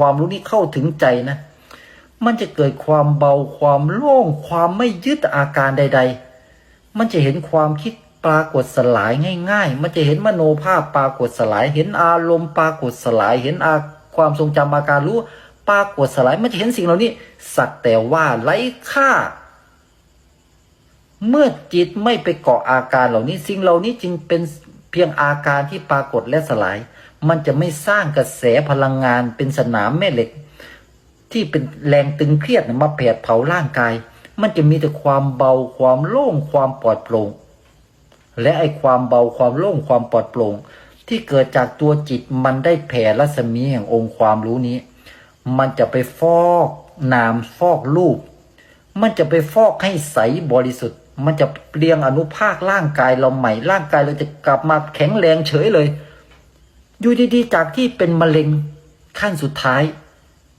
ความรู้นี้เข้าถึงใจนะ มันจะเกิดความเบาความโล่ง ความไม่ยึดอาการใด ๆ มันจะเห็นความคิดปรากฏสลายง่าย ๆ มันจะเห็นมโนภาพปรากฏสลาย เห็นอารมณ์ปรากฏสลาย เห็นอาความทรงจำอาการรู้ปรากฏสลาย มันจะเห็นสิ่งเหล่านี้ สักแต่ว่าไร้ค่า เมื่อจิตไม่ไปเกาะอาการเหล่านี้ สิ่งเหล่านี้จึงเป็น เพียงอาการที่ปรากฏและสลาย มันจะไม่สร้างกระแสพลังงานเป็นสนามแม่เหล็ก ที่เป็นแรงตึงเครียดมาแผดเผาร่างกาย มันจะมีแต่ความเบาความโล่งความปลอดโปร่งและไอความเบาความโล่งความปลอดโปร่งที่เกิดจากตัวจิตมันได้แผ่รัศมีแห่งองค์ความรู้นี้ มันจะไปฟอกนามฟอกรูป มันจะไปฟอกให้ใสบริสุทธิ์ มันจะเปลี่ยงอนุภาคร่างกายเราใหม่ ร่างกายเราจะกลับมาแข็งแรงเฉยเลย อยู่ดีๆจากที่เป็นมะเร็งขั้นสุดท้าย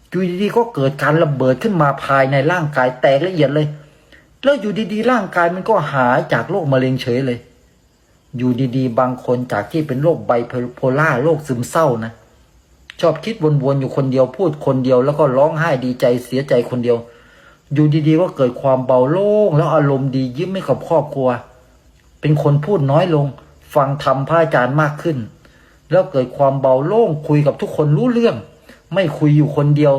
อยู่ดีๆก็เกิดการระเบิดขึ้นมาภายในร่างกายแตกละเอียดเลย แล้วอยู่ดีๆร่างกายมันก็หายจากโรคมะเร็งเฉยเลย อยู่ดีๆ บางคนจากที่เป็นโรคไบโพล่าโรคซึมเศร้านะ ชอบคิดวนๆอยู่คนเดียวพูดคนเดียวแล้วก็ร้องไห้ดีใจเสียใจคนเดียว อยู่ดีๆ ก็เกิดความเบาโล่งแล้วอารมณ์ดียิ้มให้กับครอบครัว เป็นคนพูดน้อยลง ฟังธรรมพระอาจารย์มากขึ้น แล้วเกิดความเบาโล่งคุยกับทุกคนรู้เรื่อง ไม่คุยอยู่คนเดียว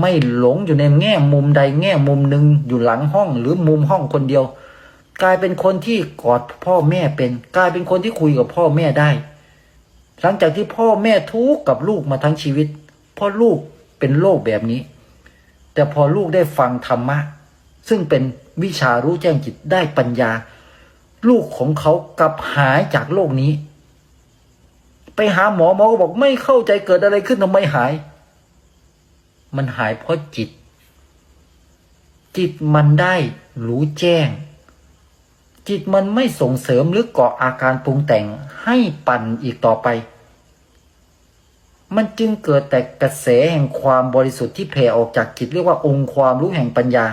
ไม่หลงอยู่ในแง่มุมใดแง่มุมหนึ่งอยู่หลังห้อง หรือมุมห้องคนเดียว กลายเป็นคนที่กอดพ่อแม่เป็น กลายเป็นคนที่คุยกับพ่อแม่ได้ หลังจากที่พ่อแม่ทุกข์กับลูกมาทั้งชีวิตเพ่อลูกเป็นโรคแบบนี้ แต่พอลูกได้ฟังธรรมะ ซึ่งเป็นวิชารู้แจ้งจิตได้ปัญญา ลูกของเขากลับหายจากโรคนี้ ไปหาหมอหมอก็บอกไม่เข้าใจเกิดอะไรขึ้นทำไมหาย มันหายเพราะจิต จิตมันได้รู้แจ้ง จิตมันไม่ส่งเสริมหรือเกาะอาการปรุงแต่งให้ปั่นอีกต่อไป มันจึงเกิดแต่กระแสแห่งความบริสุทธิ์ที่แผ่ออกจากจิตเรียกว่าองค์ความรู้แห่งปัญญา